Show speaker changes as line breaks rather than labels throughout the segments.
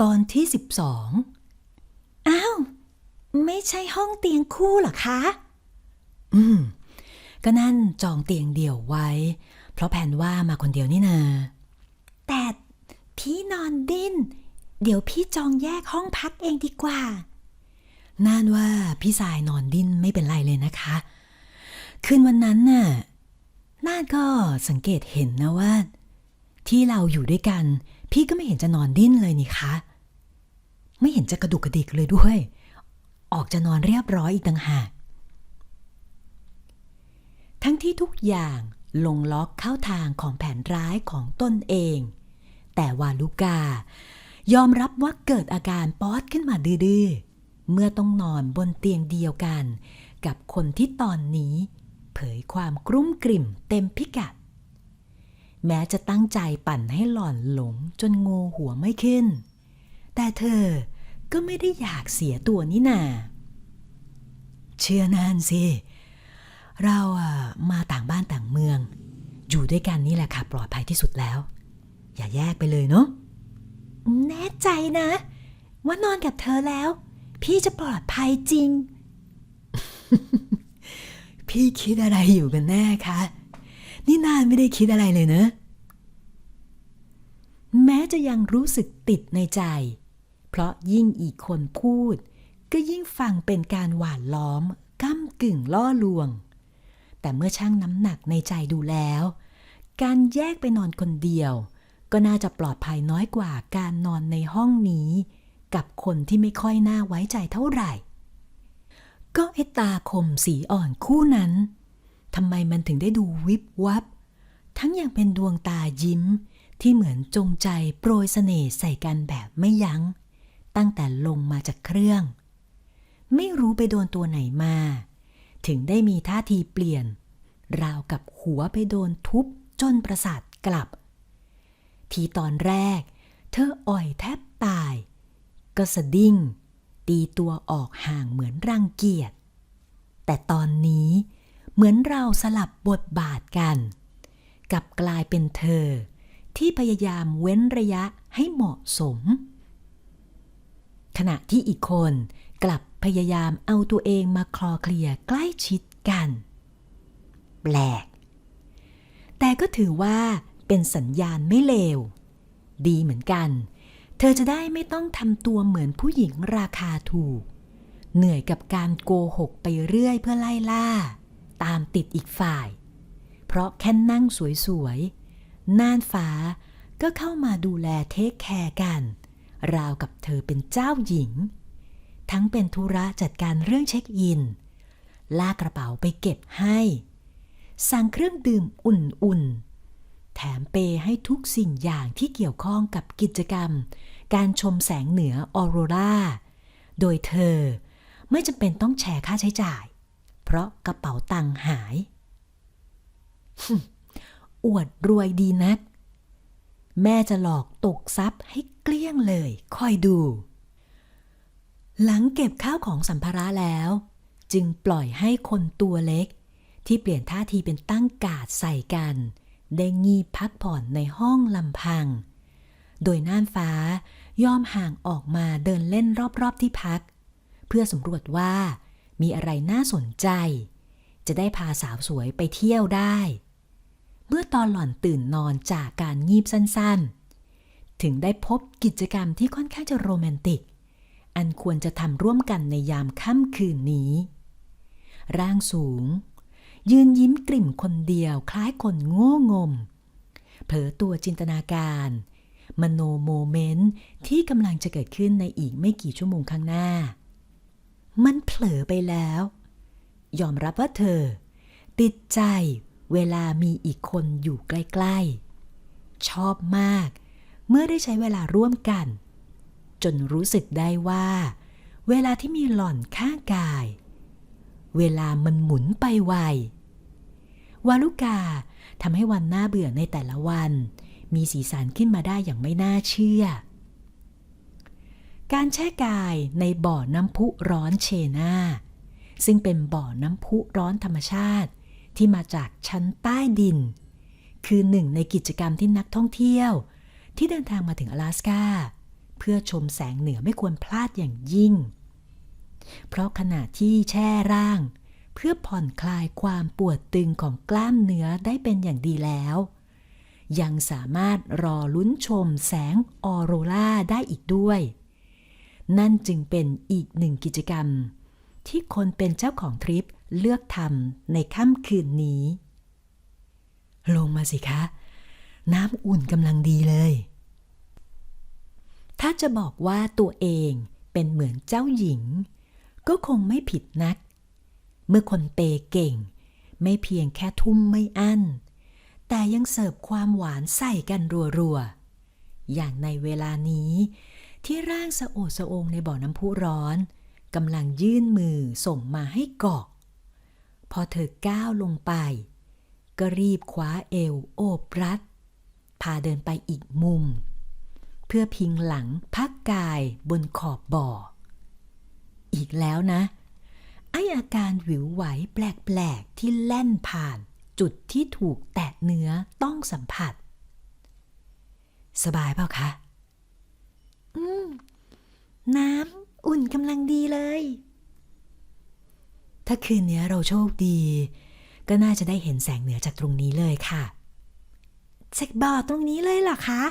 ตอนที่สิบสอง
อ้าว ไม่ใช่ห้องเตียงคู่เหรอคะ
อืม ก็นั่นจองเตียงเดี่ยวไว้ เพราะแผนว่ามาคนเดียวนี่นา
แต่พี่นอนดิ้น เดี๋ยวพี่จองแยกห้องพักเองดีกว่า
น่านว่าพี่สายนอนดิ้นไม่เป็นไรเลยนะคะ คืนวันนั้นน่ะน่านก็สังเกตเห็นนะว่า ที่เราอยู่ด้วยกัน พี่ก็ไม่เห็นจะนอนดิ้นเลยนี่คะ ไม่เห็นจะกระดุกกระดิกเลยด้วย ออกจะนอนเรียบร้อยอีกต่างหาก ทั้งที่ทุกอย่างลงล็อกเข้าทางของแผนร้ายของตนเอง แต่วาลูกา ยอมรับว่าเกิดอาการป๊อดขึ้นมาดื้อเมื่อต้องนอนบนเตียงเดียวกัน กับคนที่ตอนนี้ เผยความกลุ้มกลิ่มเต็มพิกัด แม้จะตั้งใจปั่นให้หล่อนหลงจนงูหัวไม่ขึ้น แต่เธอก็ไม่ได้อยากเสียตัวนี่นา เชื่อนานสิ เราอะมาต่างบ้านต่างเมือง อยู่ด้วยกันนี่แหละค่ะ ปลอดภัยที่สุดแล้ว อย่าแยกไปเลยเนาะ
แน่ใจนะ ว่านอนกับเธอแล้ว พี่จะปลอดภัยจริง
พี่คิดอะไรอยู่กันแน่คะ นี่นานไม่ได้คิดอะไรเลยเนอะ แม้จะยังรู้สึกติดในใจ เพราะยิ่งอีกคนพูด ก็ยิ่งฟังเป็นการหวานล้อมก้ำกึ่งล่อลวง แต่เมื่อชั่งน้ำหนักในใจดูแล้ว การแยกไปนอนคนเดียว ก็น่าจะปลอดภัยน้อยกว่าการนอนในห้องนี้ กับคนที่ไม่ค่อยน่าไว้ใจเท่าไหร่ ก็ไอตาคมสีอ่อนคู่นั้น ทำไมมันถึงได้ดูวิบวับ ทั้งยังเป็นดวงตายิ้ม ที่เหมือนจงใจโปรยเสน่ห์ใส่กันแบบไม่ยัง้ง ตั้งแต่ลงมาจากเครื่อง ไม่รู้ไปโดนตัวไหนมา ถึงได้มีท่าทีเปลี่ยน ราวกับหัวไปโดนทุบจนประสาทกลับ ทีตอนแรก เธออ่อยแทบตาย ก็สะดิ้ง ตีตัวออกห่างเหมือนรังเกียจแต่ตอนนี้เเหมือนเราสลับบทบาทกันกับกลายเป็นเธอ ที่พยายามเว้นระยะให้เหมาะสม ขณะที่อีกคนกลับพยายามเอาตัวเองมาคลอเคลียใกล้ชิดกัน แปลก แต่ก็ถือว่าเป็นสัญญาณไม่เลว ดีเหมือนกัน เธอจะได้ไม่ต้องทำตัวเหมือนผู้หญิงราคาถูก เหนื่อยกับการโกหกไปเรื่อยเพื่อไล่ล่า ตามติดอีกฝ่าย เพราะแค่นั่งสวยๆ น่านฟ้าก็เข้ามาดูแลเทคแคร์กัน ราวกับเธอเป็นเจ้าหญิง ทั้งเป็นธุระจัดการเรื่องเช็คอิน ลากกระเป๋าไปเก็บให้ สั่งเครื่องดื่มอุ่นๆ แถมเปย์ให้ทุกสิ่งอย่างที่เกี่ยวข้องกับกิจกรรม การชมแสงเหนือออโรรา โดยเธอไม่จำเป็นต้องแชร์ค่าใช้จ่าย เพราะกระเป๋าตังค์หาย อวดรวยดีนัก แม่จะหลอกตกทรัพย์ให้เกลี้ยงเลย คอยดู หลังเก็บข้าวของสัมภาระแล้ว จึงปล่อยให้คนตัวเล็ก ที่เปลี่ยนท่าทีเป็นตั้งกาดใส่กัน ได้งีบพักผ่อนในห้องลำพัง โดยน่านฟ้ายอมห่างออกมาเดินเล่นรอบๆที่พัก เพื่อสำรวจว่า มีอะไรน่าสนใจ จะได้พาสาวสวยไปเที่ยวได้ เมื่อตอนหล่อนตื่นนอนจากการงีบสั้นๆ ถึงได้พบกิจกรรมที่ค่อนข้างจะโรแมนติก อันควรจะทำร่วมกันในยามค่ำคืนนี้ ร่างสูง ยืนยิ้มกลิ่มคนเดียวคล้ายคนโง่งม เผลอตัวจินตนาการมโนโมเมนต์ที่กำลังจะเกิดขึ้นในอีกไม่กี่ชั่วโมงข้างหน้า มันเผลอไปแล้ว ยอมรับว่าเธอ ติดใจเวลามีอีกคนอยู่ใกล้ ๆ ชอบมาก เมื่อได้ใช้เวลาร่วมกัน จนรู้สึกได้ว่า เวลาที่มีหล่อนข้างกาย เวลามันหมุนไปไว วาลุกาทำให้วันน่าเบื่อในแต่ละวัน มีสีสันขึ้นมาได้อย่างไม่น่าเชื่อ การแช่กายในบ่อน้ำพุร้อนเชนาซึ่งเป็นบ่อน้ำพุร้อนธรรมชาติ ที่มาจากชั้นใต้ดิน คือหนึ่งในกิจกรรมที่นักท่องเที่ยว ที่เดินทางมาถึง阿拉สกาเพื่อพื่อชมแสงเหนือไม่ควรพลาดอย่างยิ่ง เพราะขณะที่แช่ร่าง เพื่อผ่อนคลายความปวดตึงของกล้ามเนื้อได้เป็นอย่างดีแล้ว ยังสามารถรอลุ้นชมแสงออโรราได้อีกด้วย นั่นจึงเป็นอีกหนึ่งกิจกรรม ที่คนเป็นเจ้าของทริปเลือกทำในค่ำคืนนี้ ลงมาสิคะ น้ำอุ่นกำลังดีเลย ถ้าจะบอกว่าตัวเองเป็นเหมือนเจ้าหญิง ก็คงไม่ผิดนัก เมื่อคนเปย์เก่ง ไม่เพียงแค่ทุ่มไม่อั้น แต่ยังเสิร์ฟความหวานใส่กันรัวๆอย่างในเวลานี้ ที่ร่างสะโอดสะองในบ่อน้ำพุร้อนกำลังยื่นมือส่งมาให้เกาะ พอเธอก้าวลงไป ก็รีบคว้าเอวโอบรัดพาเดินไปอีกมุม เพื่อพิงหลังพักกายบนขอบบ่อ อีกแล้วนะ ไออาการหวิวไหวแปลกๆที่แล่นผ่านจุดที่ถูกแตะเนื้อต้องสัมผัส สบายเปล่าคะ
น้ำอุ่นกำลังดีเลย
ถ้าคืนนี้เราโชคดี ก็น่าจะได้เห็นแสงเหนือจากตรงนี้เลยค่ะ
จากบ่อตรงนี้เลยเหรอคะ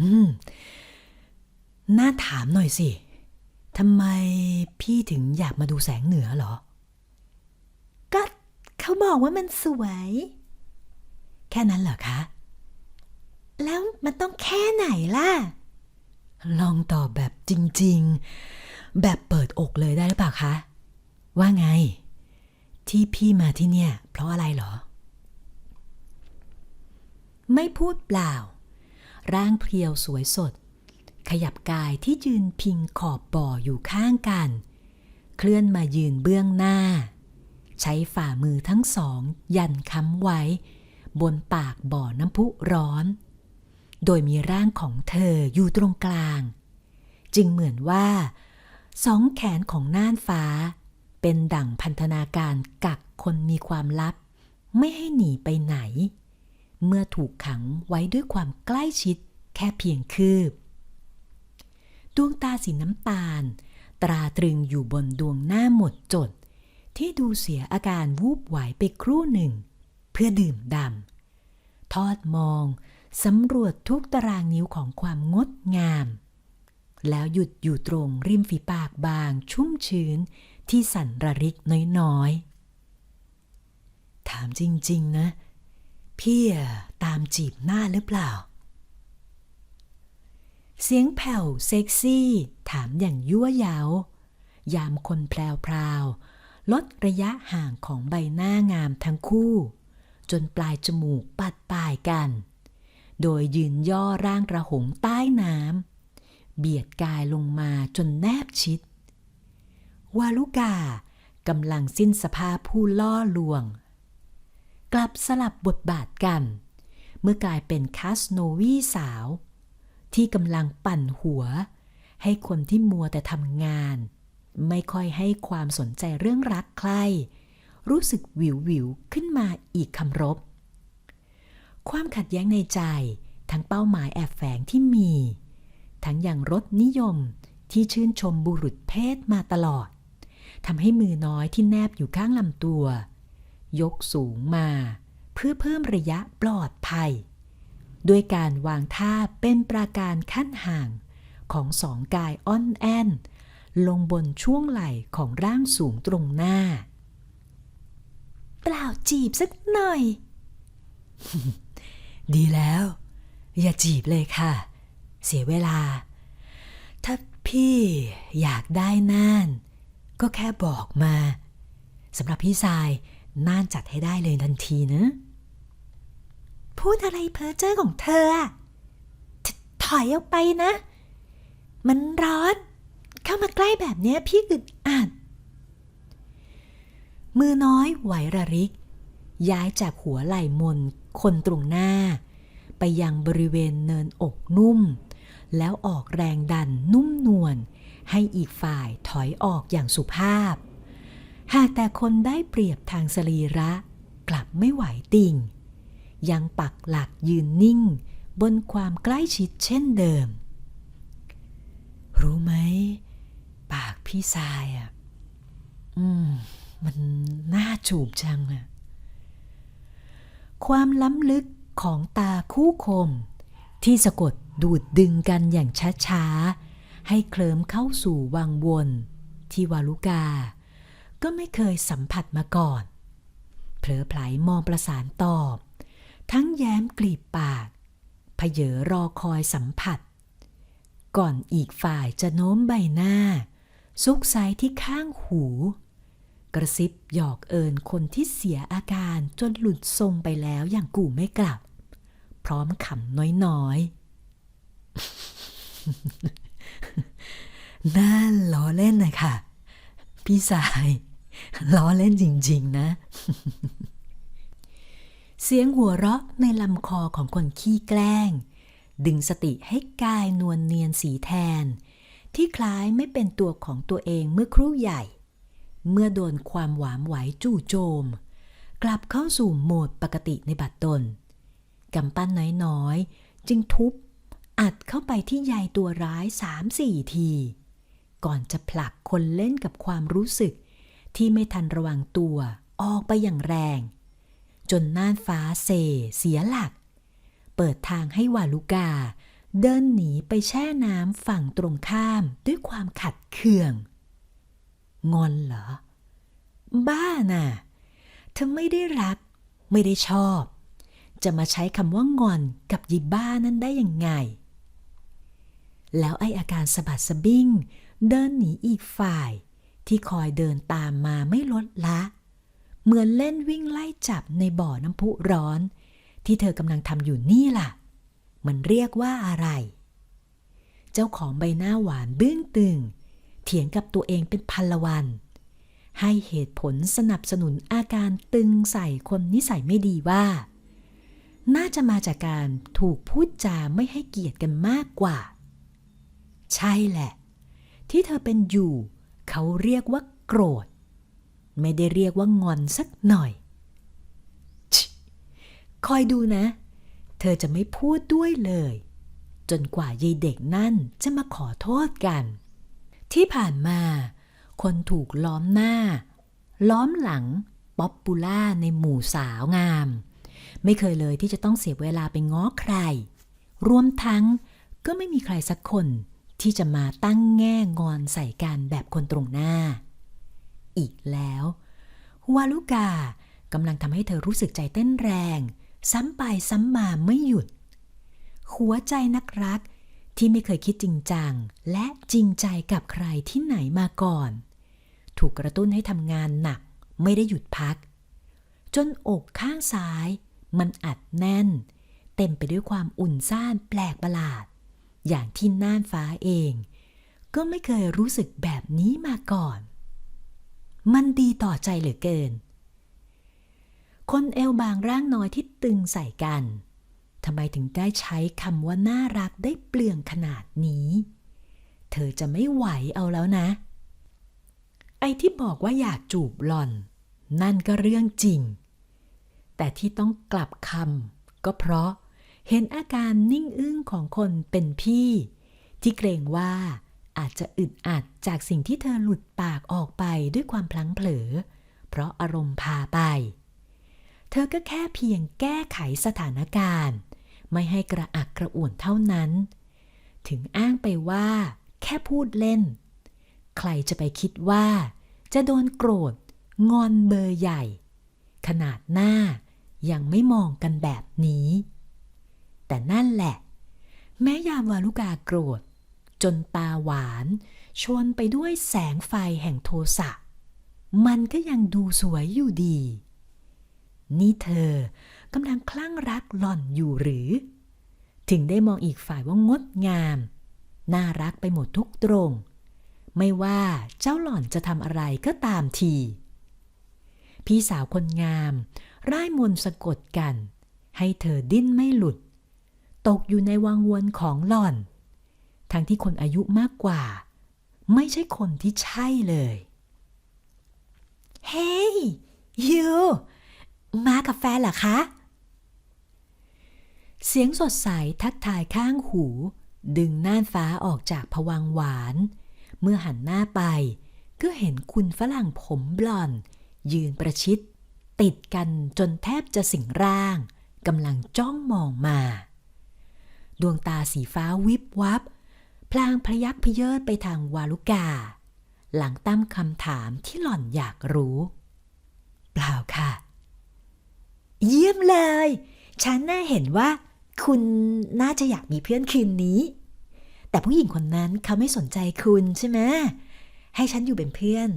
อืม น่าถามหน่อยสิทำไมพี่ถึงอยากมาดูแสงเหนือเหรอ
ก็เขาบอกว่ามันสวย
แค่นั้นเหรอคะ
แล้วมันต้องแค่ไหนล่ะ
ลองตอบแบบจริง ๆ แบบเปิดอกเลยได้หรือเปล่าคะ ว่าไง ที่พี่มาที่เนี่ย เพราะอะไรเหรอ ไม่พูดเปล่า ร่างเพรียวสวยสด ขยับกายที่ยืนพิงขอบบ่ออยู่ข้างกัน เคลื่อนมายืนเบื้องหน้า ใช้ฝ่ามือทั้งสอง ยันค้ำไว้ บนปากบ่อน้ำพุร้อน โดยมีร่างของเธออยู่ตรงกลาง จึงเหมือนว่า สองแขนของน่านฟ้า เป็นดั่งพันธนาการกักคนมีความลับ ไม่ให้หนีไปไหน เมื่อถูกขังไว้ด้วยความใกล้ชิดแค่เพียงคืบ ดวงตาสีน้ำตาล ตราตรึงอยู่บนดวงหน้าหมดจด ที่ดูเสียอาการวูบไหวไปครู่หนึ่ง เพื่อดื่มดำทอดมอง สำรวจทุกตารางนิ้วของความงดงาม แล้วหยุดอยู่ตรงริมฝีปากบางชุ่มชื้นที่สั่นระริกน้อยๆ ถามจริงๆนะ พี่ตามจีบหน้าหรือเปล่า เสียงแผ่วเซ็กซี่ ถามอย่างยั่วยาวยามคนแพรวๆลดระยะห่างของใบหน้างามทั้งคู่ จนปลายจมูกปัดปลายกัน โดยยืนย่อร่างระหงใต้น้ำเบียดกายลงมาจนแนบชิด วาลุกากำลังสิ้นสภาพผู้ล่อลวง กลับสลับบทบาทกัน เมื่อกลายเป็นคาสโนวีสาว ที่กำลังปั่นหัว ให้คนที่มัวแต่ทำงาน ไม่ค่อยให้ความสนใจเรื่องรักใคร รู้สึกวิววิวขึ้นมาอีกคำรบ ความขัดแย้งในใจ ทั้งเป้าหมายแอบแฝงที่มี ทั้งอย่างรสนิยมที่ชื่นชมบุรุษเพศมาตลอดทำให้มือน้อยที่แนบอยู่ข้างลำตัว ยกสูงมา เพื่อเพิ่มระยะปลอดภัย ด้วยการวางท่าเป็นปราการขั้นห่างของสองกายอ้อนแอนลงบนช่วงไหล่ของร่างสูงตรงหน้า
เปล่าจีบสักหน่อย
ดีแล้ว อย่าจีบเลยค่ะ เสียเวลา ถ้าพี่อยากได้น่าน ก็แค่บอกมาสำหรับพี่ทรายน่านจัดให้ได้เลยทันทีนะ
พูดอะไรเพ้อเจ้อของเธอถถอยออกไปนะ มันร้อน เข้ามาใกล้แบบเนี้ยพี่อึดอัด
มือน้อยไหวระริก ย้ายจากหัวไหล่มน คนตรงหน้า ไปยังบริเวณเนินอกนุ่ม แล้วออกแรงดันนุ่มนวลให้อีกฝ่ายถอยออกอย่างสุภาพ หากแต่คนได้เปรียบทางสรีระ กลับไม่ไหวติ่ง ยังปักหลักยืนนิ่ง บนความใกล้ชิดเช่นเดิม รู้ไหม ปากพี่ทรายอะ อืม มันน่าจูบจังอะ ความล้ำลึกของตาคู่คม ที่สะกดดูดดึงกันอย่างช้าๆ ให้เคลิมเข้าสู่วังวนที่วาลุกา ก็ไม่เคยสัมผัสมาก่อน เผลอไผลมองประสานตอบ ทั้งแย้มกลีบปากเพเยอรอคอยสัมผัส ก่อนอีกฝ่ายจะโน้มใบหน้า ซุกไซที่ข้างหู กระซิบหยอกเอินคนที่เสียอาการจนหลุดทรงไปแล้วอย่างกูไม่กลับ พร้อมขำน้อยๆ น่าล้อเล่นเลยค่ะ พี่สายล้อเล่นจริง ๆ นะ เสียงหัวเราะในลำคอของคนขี้แกล้ง ดึงสติให้กายนวลเนียนสีแทน ที่คล้ายไม่เป็นตัวของตัวเองเมื่อครู่ใหญ่ เมื่อโดนความหวามไหวจู่โจม กลับเข้าสู่โหมดปกติในบัดดลกำปั้นน้อยๆ จึงทุบ อัดเข้าไปที่ใยตัวร้ายสามสี่ที ก่อนจะผลักคนเล่นกับความรู้สึก ที่ไม่ทันระวังตัวออกไปอย่างแรง จนน่านฟ้าเซเสียหลัก เปิดทางให้วาลุกา เดินหนีไปแช่น้ำฝั่งตรงข้ามด้วยความขัดเคือง งอนเหรอ บ้าน่ะเธอไม่ได้รัก ไม่ได้ชอบ จะมาใช้คำว่างอนกับยีบ้านั้นได้ยังไง แล้วไออาการสะบัดสะบิ้ง เดินหนีอีกฝ่าย ที่คอยเดินตามมาไม่ลดละ เหมือนเล่นวิ่งไล่จับในบ่อน้ำพุร้อน ที่เธอกำลังทำอยู่นี่ล่ะ มันเรียกว่าอะไร เจ้าของใบหน้าหวานบื้งตึง เถียงกับตัวเองเป็นพันละวัน ให้เหตุผลสนับสนุนอาการตึงใส่คนนิสัยไม่ดีว่า น่าจะมาจากการถูกพูดจาไม่ให้เกียรติกันมากกว่า ใช่แหละ ที่เธอเป็นอยู่ เขาเรียกว่าโกรธ ไม่ได้เรียกว่างอนสักหน่อยชิคอยดูนะ เธอจะไม่พูดด้วยเลย จนกว่ายายเด็กนั่นจะมาขอโทษกัน ที่ผ่านมา คนถูกล้อมหน้า ล้อมหลังป๊อปปูล่าในหมู่สาวงาม ไม่เคยเลยที่จะต้องเสียเวลาไปง้อใคร รวมทั้งก็ไม่มีใครสักคนที่จะมาตั้งแง่งอนใส่กันแบบคนตรงหน้า อีกแล้ววาลุกากำลังทำให้เธอรู้สึกใจเต้นแรง ซ้ำไปซ้ำมาไม่หยุด หัวใจนักรัก ที่ไม่เคยคิดจริงจัง และจริงใจกับใครที่ไหนมาก่อน ถูกกระตุ้นให้ทำงานหนักไม่ได้หยุดพัก จนอกข้างซ้าย มันอัดแน่น เต็มไปด้วยความอุ่นซ่านแปลกประหลาด อย่างที่น่านฟ้าเอง ก็ไม่เคยรู้สึกแบบนี้มาก่อน มันดีต่อใจเหลือเกิน คนเอวบางร่างน้อยที่ตึงใส่กัน ทำไมถึงได้ใช้คำว่าน่ารักได้เปลืองขนาดนี้ เธอจะไม่ไหวเอาแล้วนะ ไอ้ที่บอกว่าอยากจูบหล่อน นั่นก็เรื่องจริง แต่ที่ต้องกลับคำก็เพราะเห็นอาการนิ่งอึ้งของคนเป็นพี่ ที่เกรงว่าอาจจะอึดอัดจากสิ่งที่เธอหลุดปากออกไปด้วยความพลั้งเผลอ เพราะอารมณ์พาไป เธอก็แค่เพียงแก้ไขสถานการณ์ ไม่ให้กระอักกระอ่วนเท่านั้น ถึงอ้างไปว่า แค่พูดเล่น ใครจะไปคิดว่า จะโดนโกรธ งอนเบอร์ใหญ่ ขนาดหน้ายังไม่มองกันแบบนี้ แต่นั่นแหละ แม้ยามวาลุกาโกรธ จนตาหวาน ชวนไปด้วยแสงไฟแห่งโทสะ มันก็ยังดูสวยอยู่ดี นี่เธอกำลังคลั่งรักหล่อนอยู่หรือ ถึงได้มองอีกฝ่ายว่างดงาม น่ารักไปหมดทุกตรง ไม่ว่าเจ้าหล่อนจะทำอะไรก็ตามที พี่สาวคนงามร่ายมนสะกดกัน ให้เธอดิ้นไม่หลุด ตกอยู่ในวังวนของหล่อน ทั้งที่คนอายุมากกว่า ไม่ใช่คนที่ใช่เลย
เฮ้ยยู มากับแฟนเหรอคะ
เสียงสดใสทักทายข้างหู ดึงน่านฟ้าออกจากผวังหวาน เมื่อหันหน้าไป ก็เห็นคุณฝรั่งผมบลอนด์ยืนประชิด ติดกันจนแทบจะสิงร่างกำลังจ้องมองมา ดวงตาสีฟ้าวิบวับ พลางพยักพเยิดไปทางวาลุกา หลังตั้มคำถามที่หล่อนอยากรู้ เปล่าค่ะ
เยี่ยมเลย ฉันน่าเห็นว่า คุณน่าจะอยากมีเพื่อนคืนนี้ แต่ผู้หญิงคนนั้นเขาไม่สนใจคุณใช่ไหมให้ฉันอยู่เป็นเพื่อน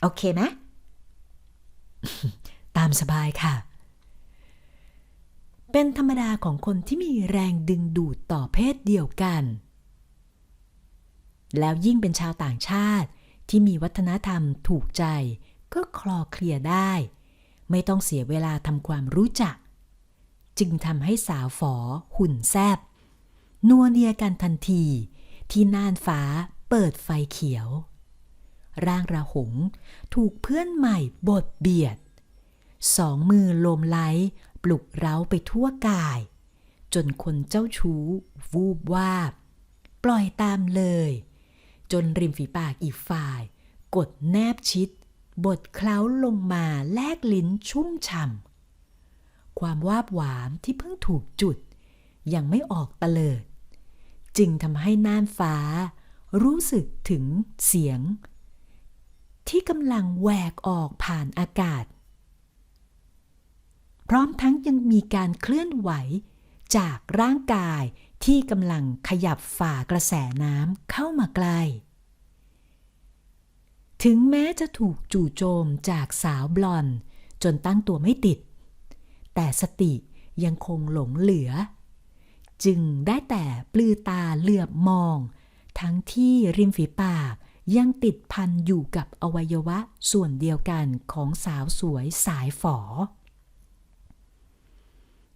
โอเคไหม
ตามสบายค่ะ เป็นธรรมดาของคนที่มีแรงดึงดูดต่อเพศเดียวกัน แล้วยิ่งเป็นชาวต่างชาติที่มีวัฒนธรรมถูกใจ ก็คลอเคลียได้ ไม่ต้องเสียเวลาทำความรู้จัก จึงทำให้สาวฝอหุ่นแซบนัวเนียกันทันที ที่น่านฟ้าเปิดไฟเขียว ร่างระหงถูกเพื่อนใหม่บดเบียด สองมือลมไล้ปลุกเร้าไปทั่วกาย จนคนเจ้าชู้ วูบวาบ ปล่อยตามเลย จนริมฝีปากอีกฝ่าย กดแนบชิด บดเคล้าลงมาแลกลิ้นชุ่มฉ่ำความวาบหวามที่เพิ่งถูกจุด ยังไม่ออกตะเลิด จึงทำให้น่านฟ้า รู้สึกถึงเสียง ที่กำลังแหวกออกผ่านอากาศ พร้อมทั้งยังมีการเคลื่อนไหวจากร่างกายที่กำลังขยับฝ่ากระแสน้ำเข้ามาใกล้ ถึงแม้จะถูกจู่โจมจากสาวบลอน จนตั้งตัวไม่ติด แต่สติยังคงหลงเหลือ จึงได้แต่ปลือตาเหลือบมอง ทั้งที่ริมฝีปากยังติดพันอยู่กับอวัยวะส่วนเดียวกันของสาวสวยสายฝอ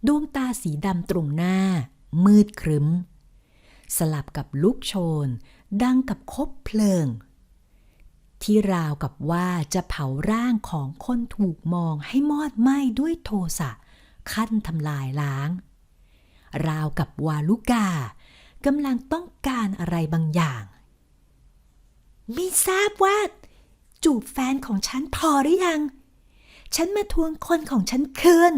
ดวงตาสีดำตรงหน้า มืดครึ้ม สลับกับลุกโชน ดังกับคบเพลิง ที่ราวกับว่าจะเผาร่างของคนถูกมองให้มอดไหม้ด้วยโทสะขั้นทำลายล้าง ราวกับวาลุกากำลังต้องการอะไรบางอย่าง
ไม่ทราบว่า จูบแฟนของฉันพอหรือยัง ฉันมาทวงคนของฉันคืน